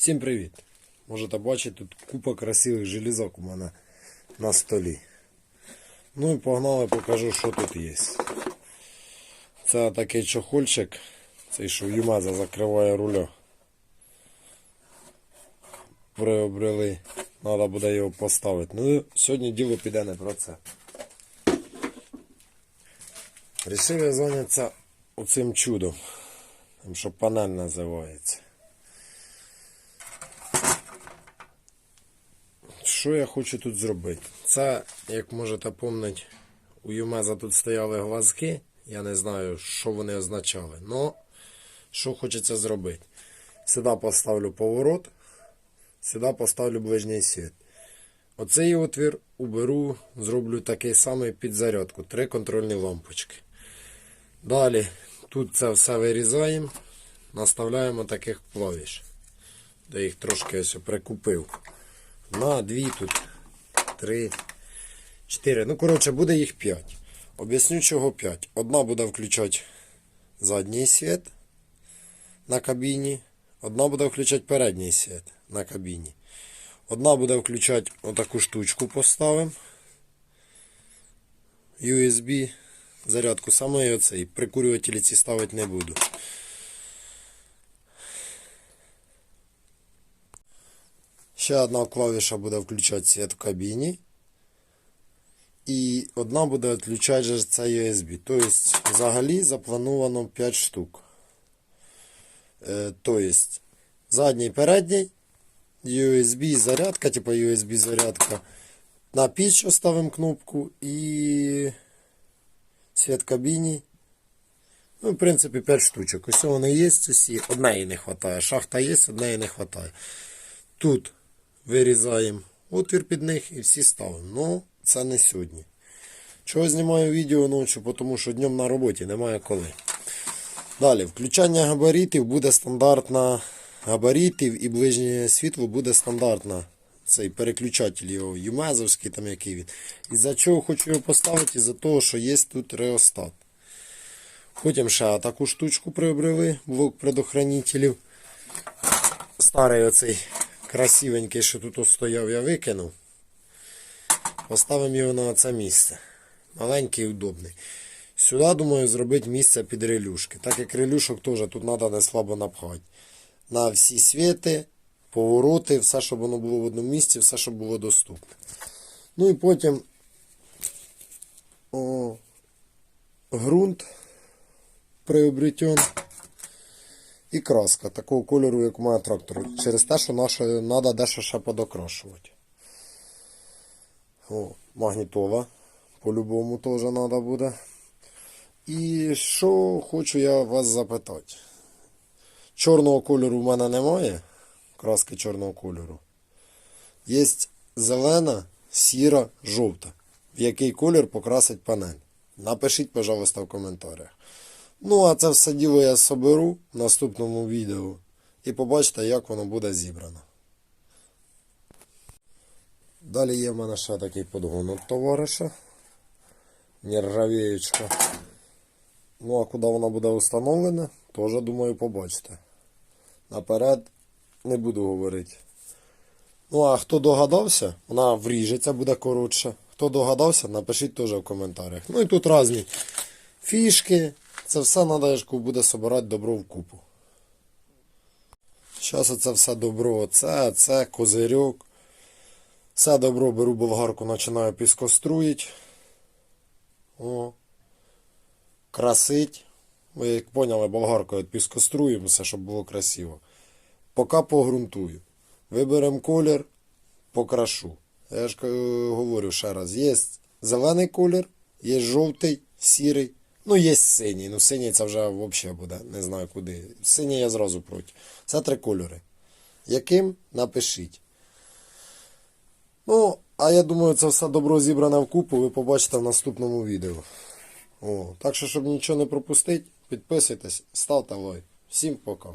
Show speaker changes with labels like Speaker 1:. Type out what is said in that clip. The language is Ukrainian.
Speaker 1: Всім привіт! Можете бачити, тут купа красивих железок у мене на столі. Ну і погнали, покажу, що тут є. Це такий чохольчик, цей що Юмаза закриває руля. Приобрели, треба буде його поставити. Ну, сьогодні діло піде не про це. Рішив я зайнятися оцим чудом, там, що панель називається. Що я хочу тут зробити? Це, як можете пам'ятати, у Юмеза тут стояли глазки. Я не знаю, що вони означали. Но що хочеться зробити? Сюди поставлю поворот, сюди поставлю ближній світ. Оцей отвір уберу, зроблю такий самий під зарядку. Три контрольні лампочки. Далі тут це все вирізаємо, наставляємо таких клавіш. Де їх трошки ось прикупив. На дві тут. Три. Чотири. Ну, коротше, буде їх п'ять. Об'ясню, чого п'ять. Одна буде включати задній світ на кабіні. Одна буде включати передній світ на кабіні. Одна буде включати отаку штучку поставимо. USB зарядку саме і оцей. Прикурювателі ці ставити не буду. Ще одна клавіша буде включати світ в кабіні. І одна буде відключати це USB. Тобто, взагалі заплановано 5 штук. Е, тобто, задній передній, USB зарядка, типу USB зарядка. На піч ставимо кнопку і світ в кабіні. Ну, в принципі, 5 штучок. Ось вони є, усі. Однієї не вистачає. Шахта є, однієї не вистачає. Тут вирізаємо отвір під них і всі ставимо. Ну, це не сьогодні. Чого знімаю відео ночі, тому що днем на роботі немає коли. Далі, включання габаритів буде стандартна. Габаритів і ближнє світло буде стандартна. Цей переключатель його Юмезовський, там який він. І за чого хочу його поставити? Із-за того, що є тут реостат. Потім ще таку штучку приобрели, блок предохранителів. Старий оцей красивенький, що тут стояв, я викинув. Поставимо його на це місце. Маленький і удобний. Сюди, думаю, зробити місце під релюшки. Так як релюшок теж тут треба не слабо напхати. На всі світи, повороти, все, щоб воно було в одному місці, все, щоб було доступне. Ну і потім о, ґрунт приобретен. І краска такого кольору, як мене трактор. Через те, що наше треба дещо ще подокрашувати. О, магнітола. По-любому теж треба буде. І що хочу я вас запитати. Чорного кольору в мене немає. Краски чорного кольору. Є зелена, сіра, жовта. В який колір покрасить панель. Напишіть, пожалуйста, в коментарях. Ну, а це все діло я соберу в наступному відео. І побачите, як воно буде зібрано. Далі є в мене ще такий подгон від товариша. Нержавіючка. Ну, а куди вона буде встановлена, теж думаю побачите. Наперед не буду говорити. Ну, а хто догадався, вона вріжеться, буде коротше. Хто догадався, напишіть теж в коментарях. Ну і тут різні фішки. Це все надо буде собирати добро в купу. Зараз оце все добро, це, це, козирьок. Все добро беру болгарку, починаю піскоструїть. О. Красить. Ви як поняли, болгаркою піскоструємо все, щоб було красиво. Поки погрунтую. Виберемо колір, покрашу. Я ж е, говорю ще раз, є зелений колір, є жовтий, сірий. Ну, є синій. Ну, синій це вже взагалі буде. Не знаю куди. Синій я зразу проти. Це три кольори. Яким напишіть. Ну, а я думаю, це все добро зібране в купу, ви побачите в наступному відео. О, так що, щоб нічого не пропустити, підписуйтесь, ставте лайк. Всім пока.